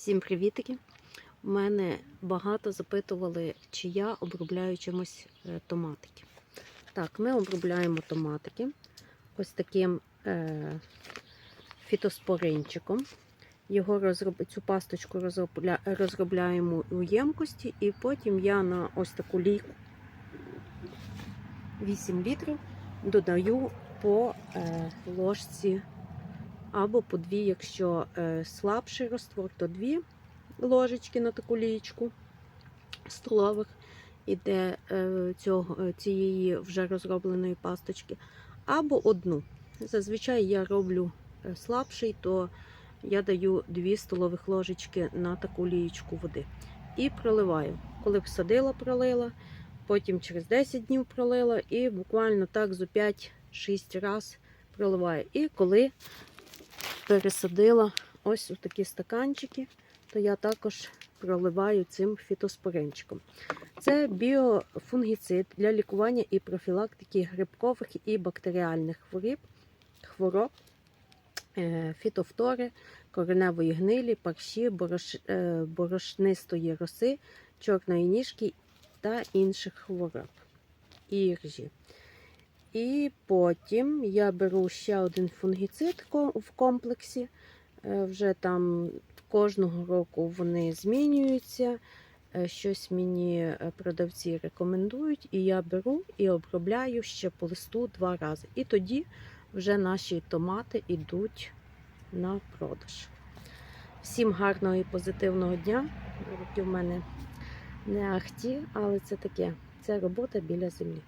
Всім привітики! У мене багато запитували, чи я обробляю чимось е, томатики. Так, ми обробляємо томатики ось таким е, фітоспоринчиком. Його розроб... Цю пасточку розробля... розробляємо у ємкості, і потім я на ось таку лійку 8 літрів додаю по е, ложці або по дві, якщо е, слабший роствор, то дві ложечки на таку лієчку столових іде е, цього, е, цієї вже розробленої пасточки, або одну. Зазвичай я роблю слабший, то я даю 2 столових ложечки на таку лієчку води. І проливаю. Коли всадила, пролила, потім через 10 днів пролила, і буквально так зо 5-6 раз проливаю. І коли пересадила ось у такі стаканчики, то я також проливаю цим фітоспоринчиком. Це біофунгіцид для лікування і профілактики грибкових і бактеріальних хворіб, хвороб, е, фітофтори, кореневої гнилі, парші, борош, е, борошнистої роси, чорної ніжки та інших хвороб і іржі. І потім я беру ще один фунгіцид в комплексі. Е, Вже там кожного року вони змінюються. Е, Щось мені е, продавці рекомендують, і я беру і обробляю ще по листу два рази. І тоді вже наші томати йдуть на продаж. Всім гарного і позитивного дня. Руки в мене не ахті, але це таке. Це робота біля землі.